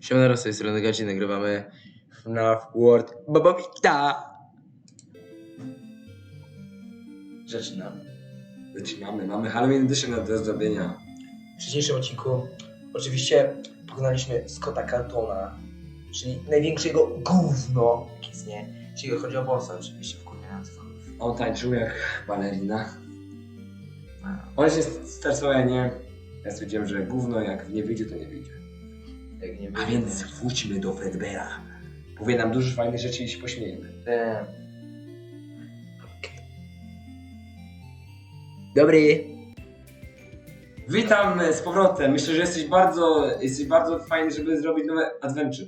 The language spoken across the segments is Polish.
Siemano, z tej strony Gaci, nagrywamy FNAF World Bobowita. Zaczynamy. Zaczynamy. Mamy Halloween Edition do zrobienia. W dzisiejszym odcinku oczywiście pokonaliśmy Scotta Cantona, czyli największego gówno, jakie istnieje. Jeśli chodzi o bossa, oczywiście wkurwiający. On tańczył jak balerina. On się stresował, ja nie. Ja stwierdziłem, że gówno jak nie wyjdzie, to nie wyjdzie. Jak nie A więc wróćmy do Fredbeara. Powie nam dużo fajnych rzeczy i się pośmiejemy. E, Dobry. Witam z powrotem. Myślę, że jesteś bardzo, jesteś bardzo fajny, żeby zrobić nowe adventure.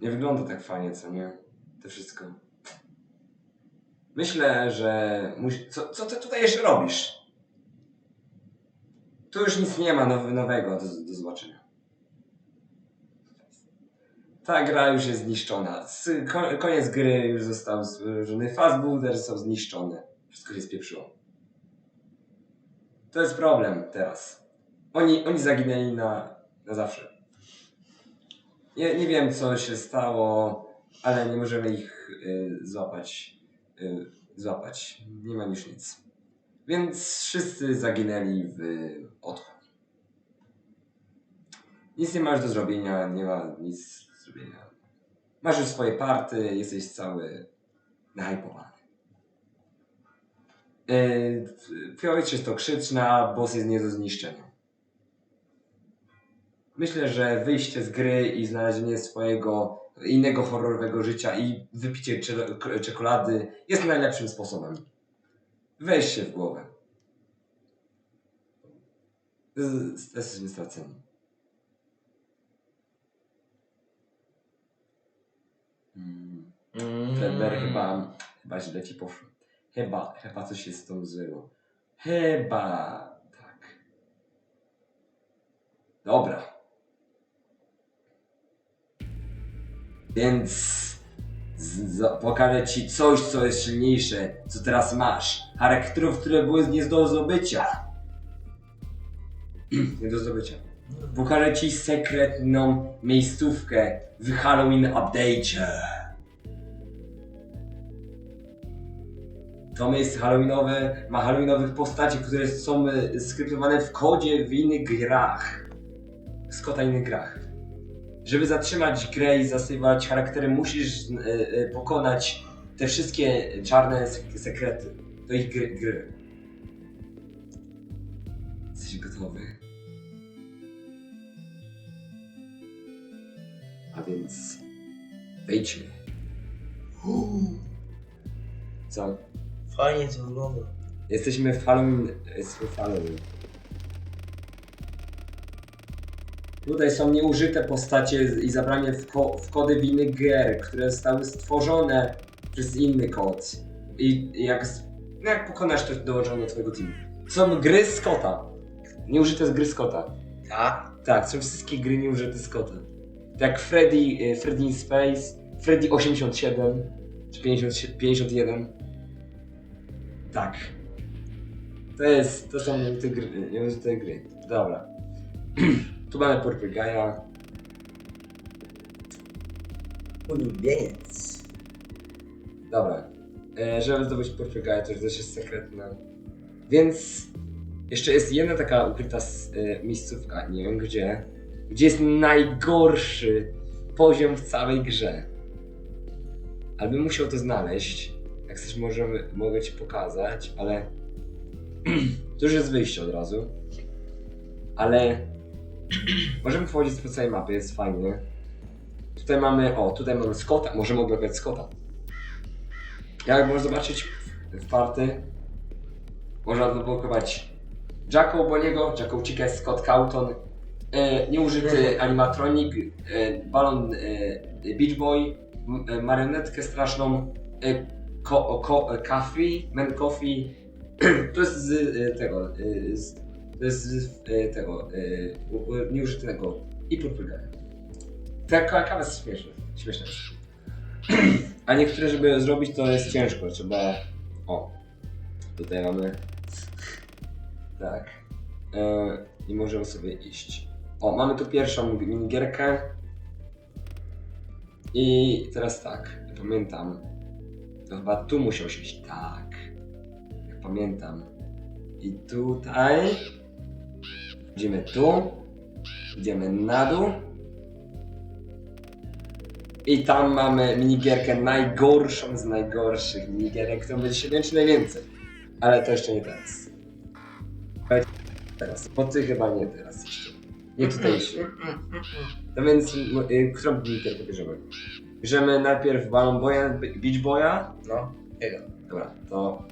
Nie wygląda tak fajnie, co nie? To wszystko. Myślę, że musi... co, co ty tutaj jeszcze robisz? Tu już nic nie ma now, nowego do, do zobaczenia. Ta gra już jest zniszczona. Koniec gry już został złożony. Fastbuilder są zniszczone. Wszystko się spieprzyło. To jest problem teraz. Oni, oni zaginęli na, na zawsze. Nie, nie wiem, co się stało, ale nie możemy ich y, złapać. Y, złapać. Nie ma już nic. Więc wszyscy zaginęli w otchłań. Nic nie masz do zrobienia, nie ma nic do zrobienia. Masz już swoje party, jesteś cały nahypowany. Yy, Twój ojciec to krzyczna, boss jest nie do zniszczenia. Myślę, że wyjście z gry i znalezienie swojego innego horrorowego życia i wypicie czekolady jest najlepszym sposobem. Weź się w głowę. Jesteśmy straceni. Mm. Fredbear chyba, chyba źle ci poszło. Chyba, chyba coś jest z tą złego. Chyba, tak. Dobra. Więc pokażę ci coś, co jest silniejsze, co teraz masz. Charakterów, które były nie do zdobycia. nie do zdobycia. Pokażę ci sekretną miejscówkę w Halloween Update'cie. To miejsce halloweenowe ma halloweenowych postaci, które są e, skryptowane w kodzie w innych grach. Z kota innych grach. Żeby zatrzymać grę i zasywać charaktery, musisz e, e, pokonać te wszystkie czarne sek- sekrety do ich gry. gry. Jesteś gotowy? A więc wejdźmy. Co? Fajnie to wygląda. Jesteśmy w Halloween. Jesteśmy w Halloween. Tutaj są nieużyte postacie i zabranie w, ko w kody w innych gier, które zostały stworzone przez inny kod. I jak, no jak pokonasz to dołożą do twojego teamu. Są gry z kota. Nieużyte z gry z kota. Tak? Tak, są wszystkie gry nieużyte z kota. Jak Freddy, y, Freddy in Space, Freddy 87, czy 50, 51. Tak. To jest, to są te gry, nieużyte gry. Dobra. tu mamy Purple Guy'a. Ulubieniec. Dobra. E, żeby zdobyć Purple Guy'a, to już też jest sekretne. Więc jeszcze jest jedna taka ukryta e, miejscówka, nie wiem gdzie, gdzie jest najgorszy poziom w całej grze. Ale bym musiał to znaleźć. Jak chcesz, możemy, mogę ci pokazać, ale to już jest wyjście od razu. Ale możemy wchodzić po całej mapie, jest fajnie. Tutaj mamy, o, tutaj mamy Scotta, możemy oglądać Scotta. Jak można zobaczyć w party, można odblokować Jacko Boniego, Jacko Chica, Scott Cawton, e, nieużyty animatronik, e, balon e, Beach Boy, m, e, marionetkę straszną, e, ko, ko, e, Coffee, Man Coffee, to jest z e, tego, e, z, jest z e, tego, e, nieużytego i Guy. Taka kawa jest śmieszna, śmieszna. A niektóre, żeby zrobić, to jest ciężko. Trzeba. O, tutaj mamy. Tak. E, I możemy sobie iść. O, mamy tu pierwszą minigierkę. I teraz tak, pamiętam. To chyba tu musiał siąść. Tak. Jak pamiętam. I tutaj. Idziemy tu. Idziemy na dół. I tam mamy minigierkę najgorszą z najgorszych minigierek, którą będzie się męczyć najwięcej. Ale to jeszcze nie teraz. Teraz. Bo ty chyba nie teraz jeszcze. Nie tutaj się. No więc, no, y, którą minigierkę bierzemy? Bierzemy najpierw Balloon Boya, Beach Boya. No, jego. Dobra, to...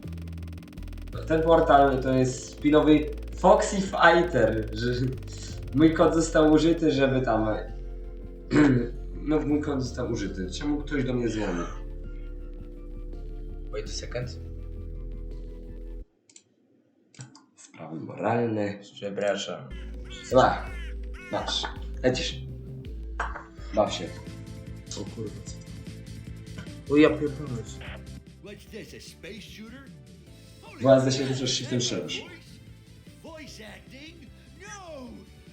Ten portal to jest spinowy Foxy Fighter, że mój kod został użyty, żeby tam... No, mój kod został użyty. Czemu ktoś do mnie dzwoni? Wait a second. Sprawy moralne. Przepraszam. Dobra, masz. Lecisz. Baw się. O kurwa, co to? O ja pierdolę. What's this, a space shooter? Holy Bo ze się ruszasz shiftem strzelasz. Voice acting? No!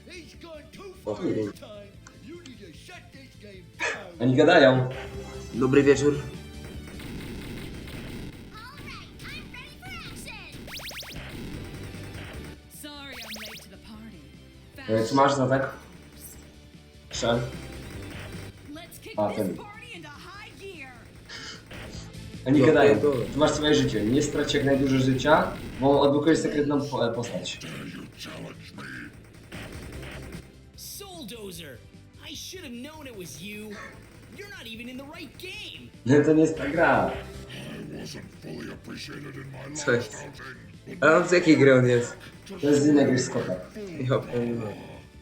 He's gone too far this time. You need to shut this game down. Oni gadają. Dobry wieczór. E, Co masz za tak? Kick A, ten. Oni gadają. masz swoje życie. Nie strać jak najdużo życia, bo odblokujesz sekretną po- e, postać. Souldozer! I should have known it was you. You're not even in the right game. Nie, to nie jest ta gra. Co jest? Ale on z jakiej gry on jest? To jest z innej gry Scotta. Ja pierdolę.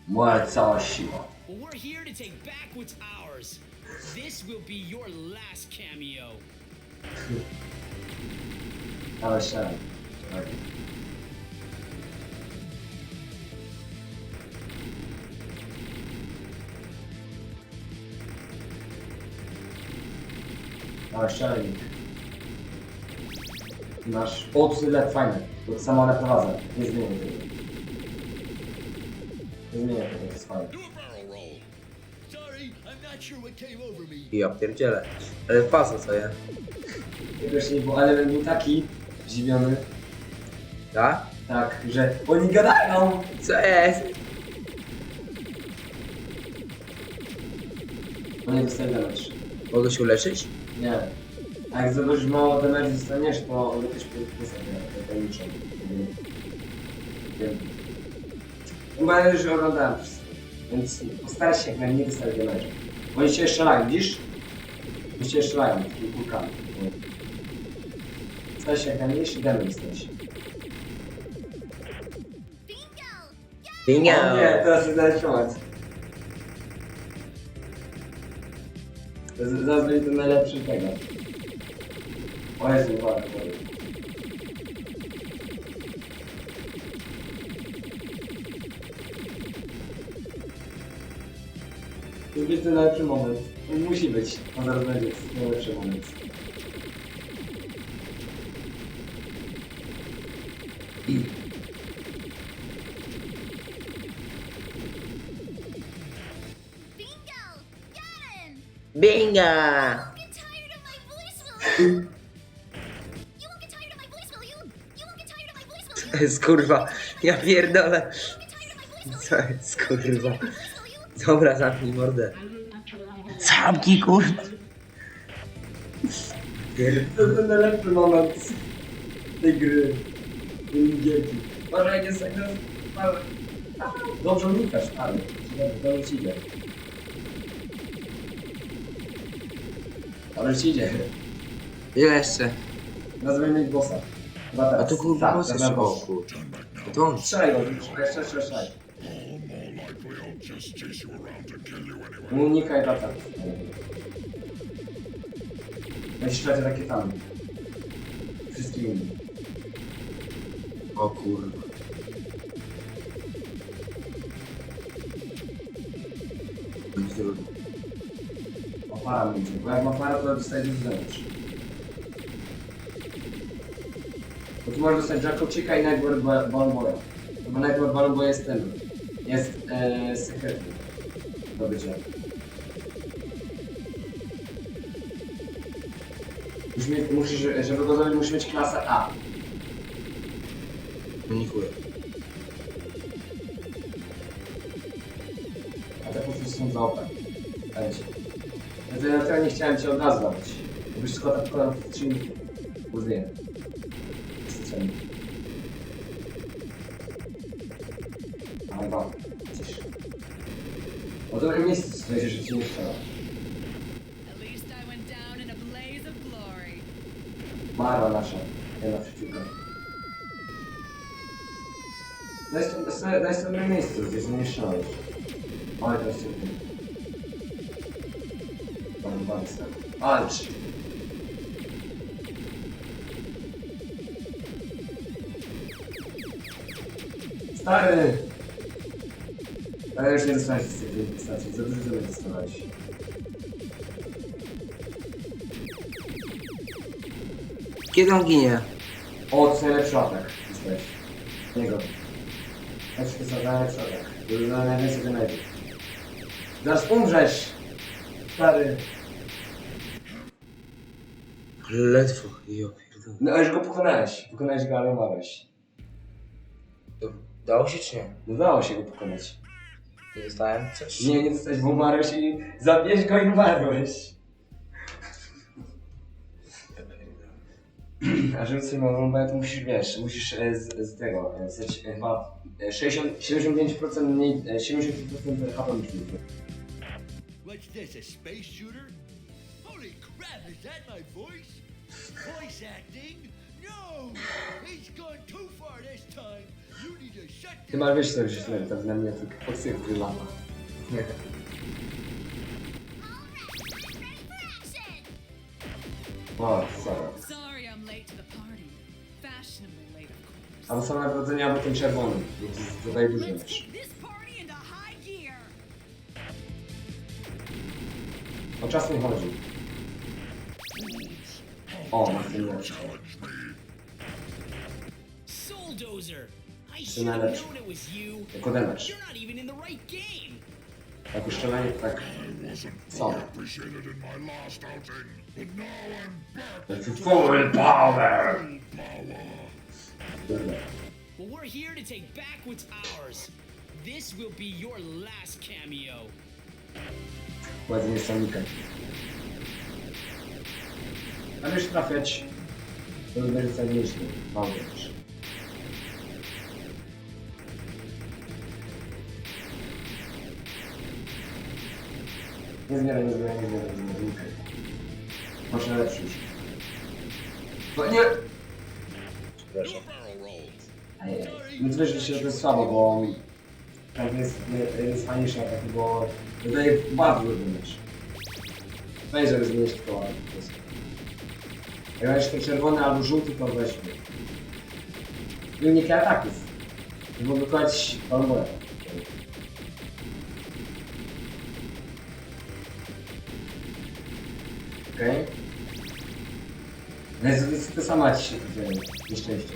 Moja cała siła. Well, we're here to take back what's ours. This will be your last cameo. Ale strzelam. Tak. Ale strzelaj. Masz... O, tyle fajne. To samo one prowadzę. Nie zmienię tego. Nie zmienię tego, to jest fajne. A. Ja pierdzielę. Ale ja? Tego jeszcze nie było, ale był taki zdziwiony. Tak? Tak, że oni gadają! Co jest? Nie dostaję damage. Mogę się uleczyć? Nie. A jak zobaczysz mało damage dostaniesz, to on jakieś plusy tajemniczą. Chyba już oglądałem wszystko. Więc postaraj się jak najmniej dostać damage. Oni się strzelają, widzisz? Oni się strzelają takimi kulkami. Staraj się jak najmniejszy damage dostać. O nie, teraz jest najlepszy moment. Z- Zaraz będzie to najlepszy tego. O Jezu, uwaga, uwaga. To ten najlepszy moment. Musi być. On zaraz będzie najlepszy moment. Tired of my voice, will you? Co jest kurwa? Dobra, zamknij mordę. Zamknij kurwa. To jest ten najlepszy moment tej gry. Tej gierki. Może jak jest tak. Dobrze unikasz, ale... Dobrze ci idzie. Dobrze ci idzie. Ile jeszcze? Nazwijmy mieć bossa. Chyba A teraz. to kurwa Tak, boss teraz jeszcze. O boss. kur... To on. Strzelaj go, strzelaj, strzelaj, strzelaj. Unikaj lata. Będziesz strzelać takie tam. Wszystkim innym. O kurwa. Trudno. Między, bo jak ma parę, to dostaje dużo damage. Bo tu możesz dostać Jacko Chica i Nightbird Ba- Ballon Boya. Bo Nightbird Ballon Boy jest ten. jest e, sekretny do bycia. Musimy, musisz, żeby go zrobić, musi mieć klasę A. No. A te po prostu są za OP. Będzie. Dlatego ja tego nie chciałem cię od razu dawać. Jakbyś Scotta pokonał w 3 minuty. Kurde. Strzeli. Wam. Cisz. O dobrym miejscu stoisz, że ci nie strzela. Mara nasza. Jedna przeciwka. Daj sobie, daj sobie miejsce, gdzieś nie strzelałeś. Ale teraz cię Pan Banster. Alcz! Stary! Ale już nie dostałeś z tej stacji, za dużo sobie dostałeś. Kiedy on ginie? O, to jest najlepszy atak. Dostałeś. Niego. Lepszy to jest najlepszy atak. Był na najwięcej damage. Zaraz umrzesz! Stary. Ledwo. Jo, pierdolę. No już go pokonałeś. Pokonałeś go, ale umarłeś. To Dało się czy nie? No dało się go pokonać. Nie dostałem coś? Nie, nie dostałeś, bo umarłeś i zabiłeś go i umarłeś. A żeby sobie mogą to musisz, wiesz, musisz e, z, z tego, e, z, e, chyba e, 60, 75% mniej, e, 70% HP niż ludzie. What's this, a space shooter? Holy crap, is that my voice? Voice acting? No! He's gone too far this time. You need to shut Ty masz wiesz co źle, to na mnie tylko podsypki lata. Nie. Action! O, sorry. Sorry I'm late to the party. Fashionably late, of course. Albo są nagrodzenia, albo ten czerwony. bo to Zadaje dużo Let's rzeczy. kick this party into high gear. O czas nie chodzi. O, masz ten lepszy. Souldozer! I should have known it was you. Damage. You're not even in the right game. Jak uszczelenie, tak. Co? Full power! Well, we're here to take back what's ours. This will be your last cameo. Ładnie samika. Już trafiać. To będzie cenniejszy. Mam też. Nie zbieraj, nie zbieraj, nie zbieraj, nie okej. Masz najlepszy już. No nie! Przepraszam. No to wiesz, że to jest słabo, bo tak jest, jest fajniejszy atak, bo dodaje bardzo dobry mecz. Weź, żeby zmienić to. Jak będziesz ten czerwony albo żółty, to weźmy. I uniki ataków. Żeby wykonać palmole. Okej. Okay. No jest to sama ci się dzieje. Nieszczęście.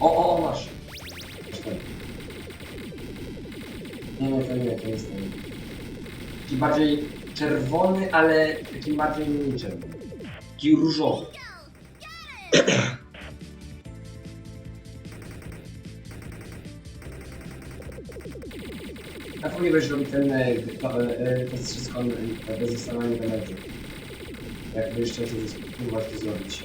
O, o, o, masz. Jeszcze. Nie, nie, to nie, to jest ten. Taki bardziej czerwony, ale taki bardziej nie czerwony. Taki różowy. Będziesz robić ten, e, to, e, to jest wszystko e, bez zastanowienia damage'u. Jak będziesz chciał to spróbować to zrobić.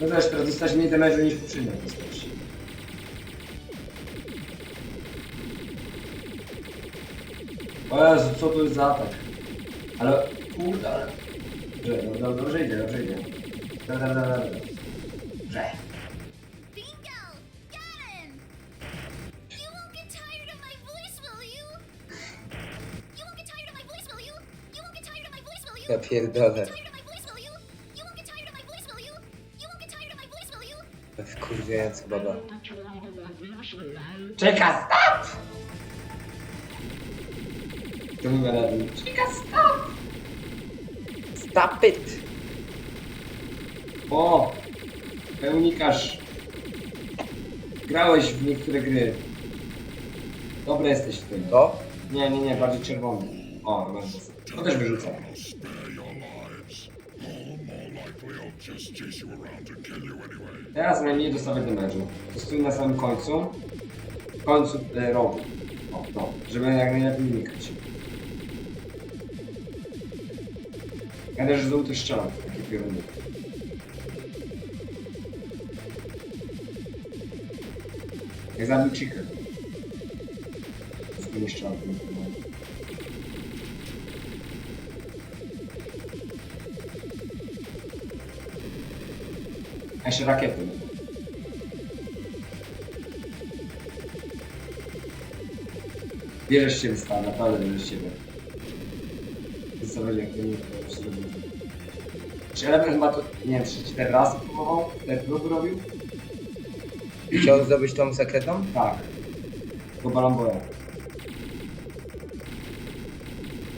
No wiesz, teraz dostać mniej damage'u niż poprzednio dostać. O Jezu, co to jest za atak? Ale, kurde, ale... Dobrze, dobrze idzie, dobrze idzie. Dobra, dobra, dobra. Dobrze. Will you? Wkurwiająca baba. Czeka, stop! To mi radę. Czeka, stop! Stop it! O! Pełnikarz. Grałeś w niektóre gry. Dobre jesteś w tym. To? Nie, nie, nie, bardziej czerwony. O, masz bossa. To też wyrzucam. Teraz najmniej dostaję damage'u. To stój na samym końcu. W końcu e, rogu. O, no. Żeby jak najlepiej unikać. Ja też z żółty strzelam w takie pioruny. Jak zabił chicken. Z nie strzelam A jeszcze rakiety. Bierzesz się wystawa, naprawdę bierzesz siebie. Wystawiali jak to nie. Czy Eleven chyba to, nie wiem, 3-4 razy próbował? Te próby robił? Chciał zdobyć tą sekretną? Tak. Tylko balamboja.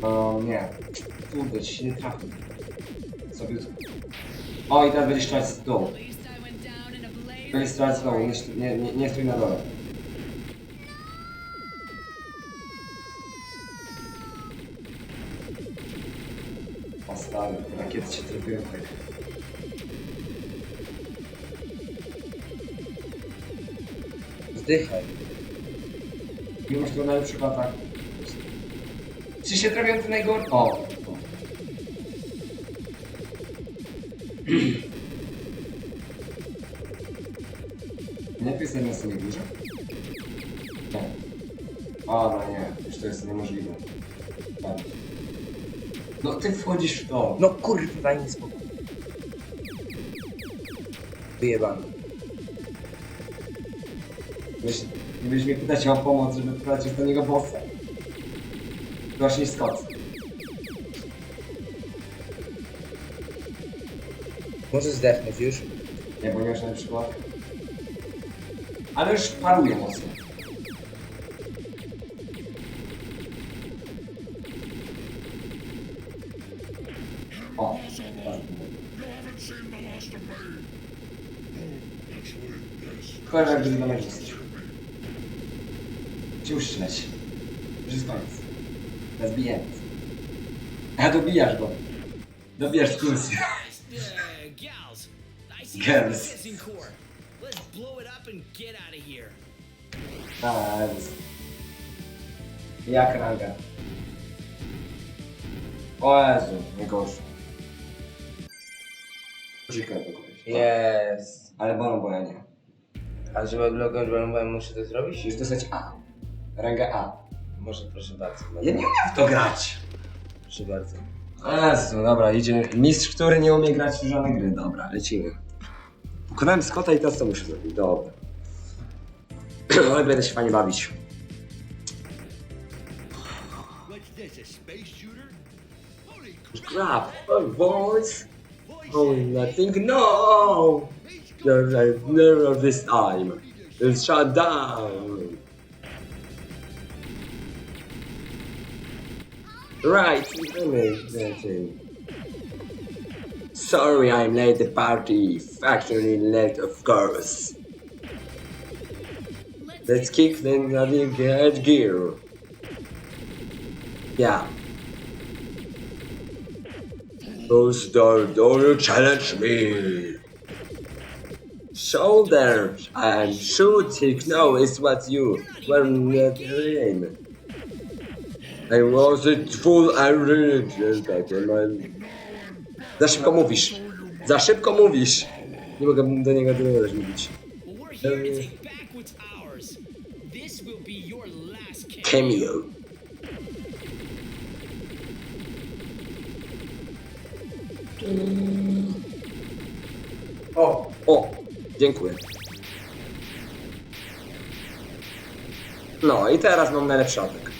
No nie. Kurde, ci się nie trafił. Sobie... O i teraz będziesz strzelać z dołu. At least I went down Będziesz of strzelać z dołu, nie, nie, nie, nie stój na dole. O stary, cię trafiłem tak. Zdychaj. Nie masz tu najlepszych atak. Czy się trafią te najgorsze? O! o. Nie jest na samej górze? Nie. O, no nie, już to jest niemożliwe. Tak. No ty wchodzisz w to. No kurwa, daj mi spokój. Wyjebany. Nie będziesz mnie pytać o pomoc, żeby wybrać ostatniego bossa. Właśnie Scott. Może zdechnąć już? Nie, bo nie masz na przykład. Ale już paruje mocno. O. Chyba, jak gdyby na jesteś. Cię uszczyleć. Już jest koniec. Teraz bijemy. A dobijasz go. Dobijasz kursy. Uh, get out of here. A, jest. Jak ranga. O Jezu, najgorszy. Uciekaj do kogoś. Jest. Ale bolą, bo ja nie. A żeby odblokować balonowałem muszę to zrobić? Musisz dostać A. Rangę A. Może proszę bardzo. Ja nie umiem w to grać. Proszę bardzo. Jezu, dobra, idzie mistrz, który nie umie grać w żadne gry. Dobra, lecimy. Pokonałem Scotta i teraz co muszę zrobić? Dobra. Ale będę się fajnie bawić. Oh boys. Voice Oh, nothing, no! Like never this time. It's shut down. Right, Sorry, I'm late. The party factory late, of course. Let's kick the navigate gear. Yeah. Who's the do you challenge me? Shoulder and shooting no is what you were not in. I was it full iron. Za szybko mówisz. Za szybko mówisz. Nie mogę do niego tyle mówić. Cameo. O! O, dziękuję. No i teraz mam najlepszy atak.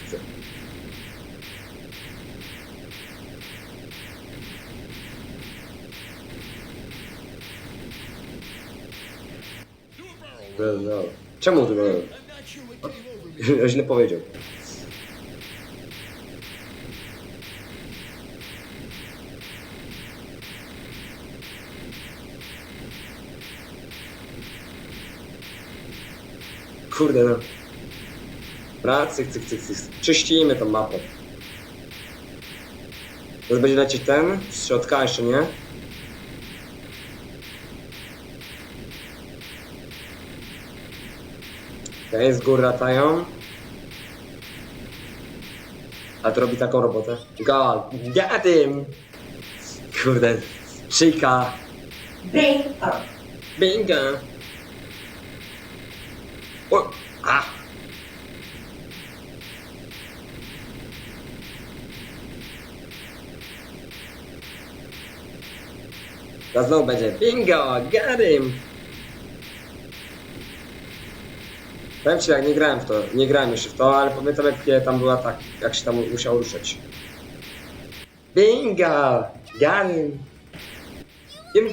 Czemu ty Źle powiedział. Kurde no. Dobra, cyk, cyk, cyk, cyk. Czyścimy tą mapę. Teraz będzie lecieć ten, z środka jeszcze nie. Okej, z góry latają. A to robi taką robotę. Gal, got him! Kurde, szyjka. Bingo! Bingo! O, a! To znowu będzie bingo, got him! Powiem ci jak nie grałem w to, nie grałem jeszcze w to, ale pamiętam jak tam była tak, jak się tam musiał ruszać. Bingo! Got him! You?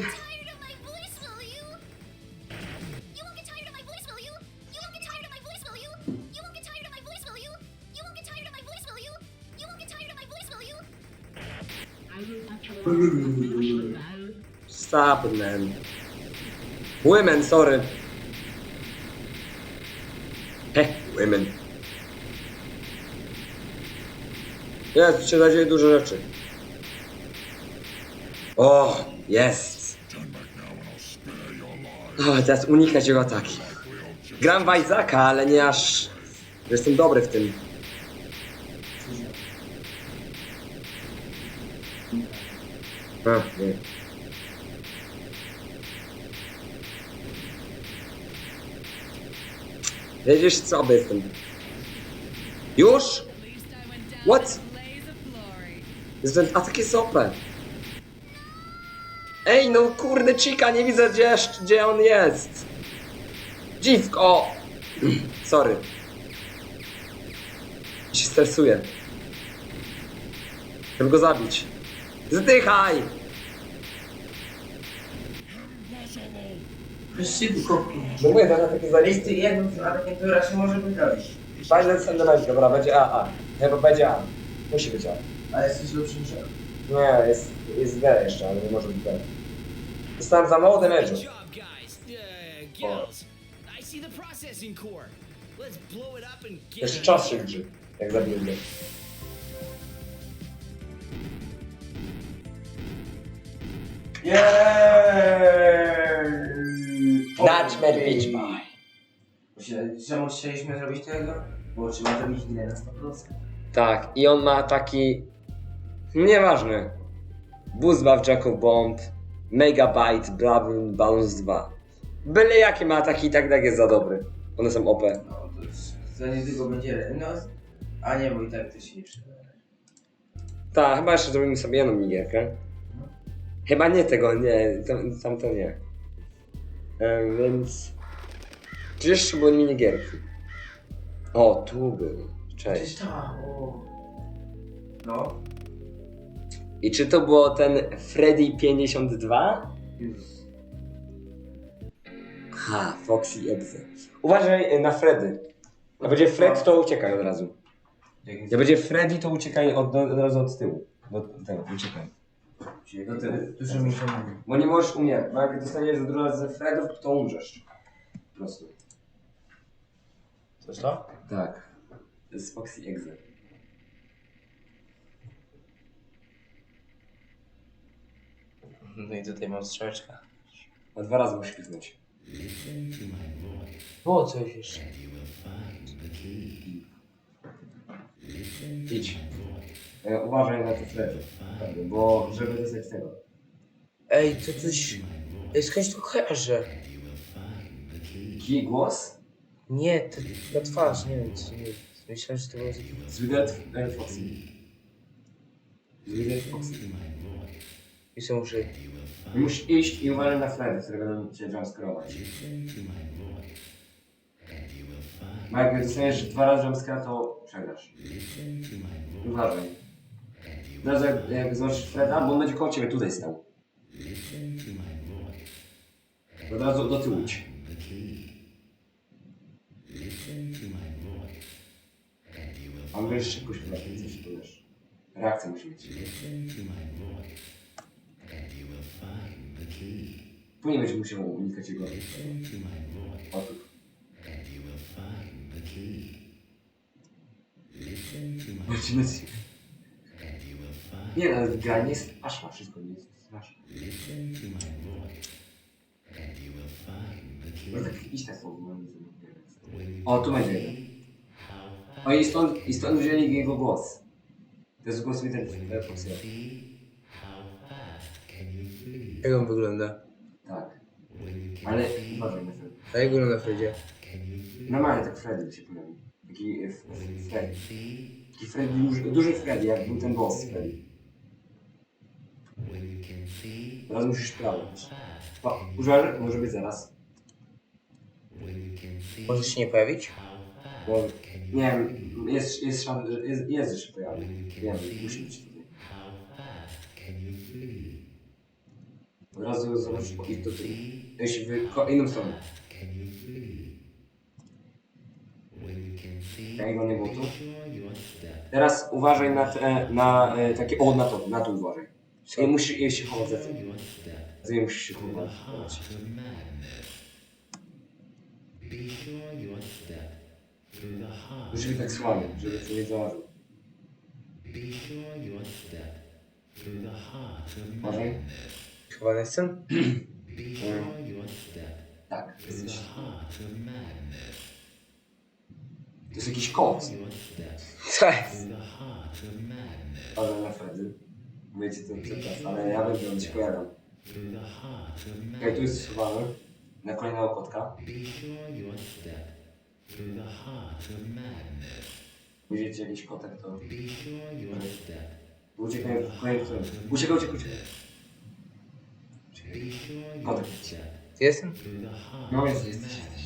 Stop man. Women, sorry. Women. Jest, się zadzieje dużo rzeczy. O, jest. O, teraz unikać jego ataki. Gram w Isaaca, ale nie aż... Jestem dobry w tym. A, nie. Wiedziesz co, by jestem. Już? I What? in a jest OP. Ej, no kurde, Chica, nie widzę gdzie, gdzie on jest. Dziwko! Sorry. się stresuje. Chcę go zabić. Zdychaj! Szybko. No mówię, to na takie zajęcie. Listy jednym atakiem to raczej może wygrać. Fajne sentyment, dobra, będzie A, A. Chyba będzie A. Musi być A. Ale jesteś lepszy niż ja. Nie, jest, jest D jeszcze, ale nie może być D. Dostałem za mało Good damage'u. job, guys. Uh, gals. I see the processing core. Let's blow it up and get Jeszcze czas się here. liczy, jak zabiję mnie. Beach Boy. Myślę, Czemu chcieliśmy zrobić tego? Bo trzeba zrobić grę na 100%. Tak, i on ma taki... Nieważne. Boost Buff Jacob Bomb, Megabyte, Bravin, Balance 2. Byle jakie ma ataki i tak tak jest za dobry. One są OP. No to już za niedługo będzie. No. A nie, bo i tak to się nie przyda. Tak, chyba jeszcze zrobimy sobie jedną minigierkę. Chyba nie tego, nie, tam, tam to nie. E, więc... Czy jeszcze były minigierki? O, tu był. Cześć. ta, o. No. I czy to było ten Freddy 52? Ha, Foxy Exe. Uważaj na Freddy. Jak będzie Fred, to uciekaj od razu. Jak będzie Freddy, to uciekaj od, od razu od tyłu. Do tego, uciekaj. Do tyłu. Dużo mi się mówi. Bo nie możesz umierać. Bo jak dostaniesz za dużo ze Fredów, to umrzesz. Po prostu. Jest to? Tak. To jest Foxy Exe. No i tutaj mam strzałeczkę. A dwa razy musisz kliknąć. Było coś jeszcze. Idź. E, uważaj na te Fredy. Bo żeby dostać tego. Ej, to coś... Ej, skądś to kojarzę. Kij głos? Nie, to na twarz, nie wiem, co nie Myślałem, że to było... z- Foxy. Zwidlet Foxy. I co muszę... Musisz iść i uważaj na Fredy, które będą cię jumpscarować. Bo jak dostaniesz dwa razy jumpscara, to przegrasz. Uważaj. Teraz jak, jak zobaczysz Freda, bo on będzie koło ciebie tutaj stał. Od razu do tyłu idź. A mówisz szybko się zobaczyć, co się czujesz. Reakcję musisz mieć. Później będziesz musiał unikać jego otów. Listen to my nie, ale gra nie jest straszna, wszystko nie jest straszne. No tak iść tak nie O, tu będzie jeden. O, i stąd, i stąd wzięli jego głos. To jest głos Foxy. Jak on wygląda? Tak. Ale uważaj na to. A jak wygląda Fredzie? Normalnie tak Freddy się pojawił. Taki e, Freddy. Taki Freddy, duży Freddy, jak był ten boss Freddy. Teraz musisz sprawdzić. O, uważaj, może być zaraz. Może się nie pojawić? Bo, nie wiem, jest, jest szansa, że jest, jest że się pojawi. Wiem, musi być tutaj. Od razu zobacz, i tutaj. Jeśli wy, ko- inną stronę. Jak go nie było tu? Teraz uważaj na, te, na e, takie, o na to, na to uważaj. Nie musisz jej się chować za tym. Nie musisz się chować. Musi być tak słaby, żeby cię nie zauważył. Uważaj. Schowany jestem? Tak, jesteś. To jest jakiś kot. Co jest? Uważaj na Freddy. Wiecie ten przekaz, ale ja wiem, że on się pojawiał. Okej, tu jest schowany. Na kolejnego kotka. Widzicie jakiś kotek, to... Uciekaj stronę. Uciekaj, uciekaj, uciekaj. Kotek. Jestem? No jest, jesteś, jesteś.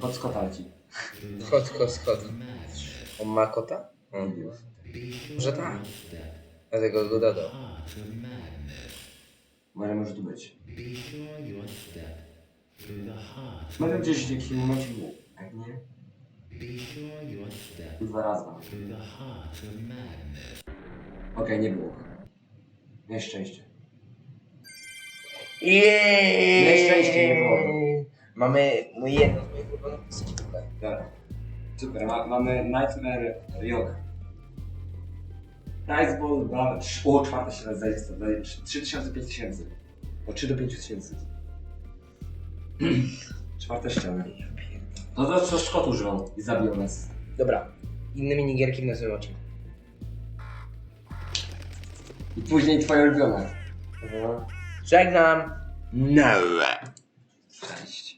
Kot z kota leci. Kot, kot, kot. On ma kota? On. Może tak. Dlatego go dodał. Może może tu być. Może gdzieś w jakimś momencie był. Jak nie? Dwa razy. Okej, nie było. Miałeś szczęście. Miałeś szczęście, nie było. Mamy mój jedno z moich ulubionych piosenki tutaj. Dobra. Super, ma, mamy Nightmare Yoga. Dice Ball, bla, trz- o, czwarte się raz zajdzie, daje 3000, 5000. O 3 do 5000. Czwarte ściany. No to co Szkot używał i zabił nas. Dobra, inne minigierki w następnym odcinku. I później twoje ulubione. Żegnam! No. Cześć.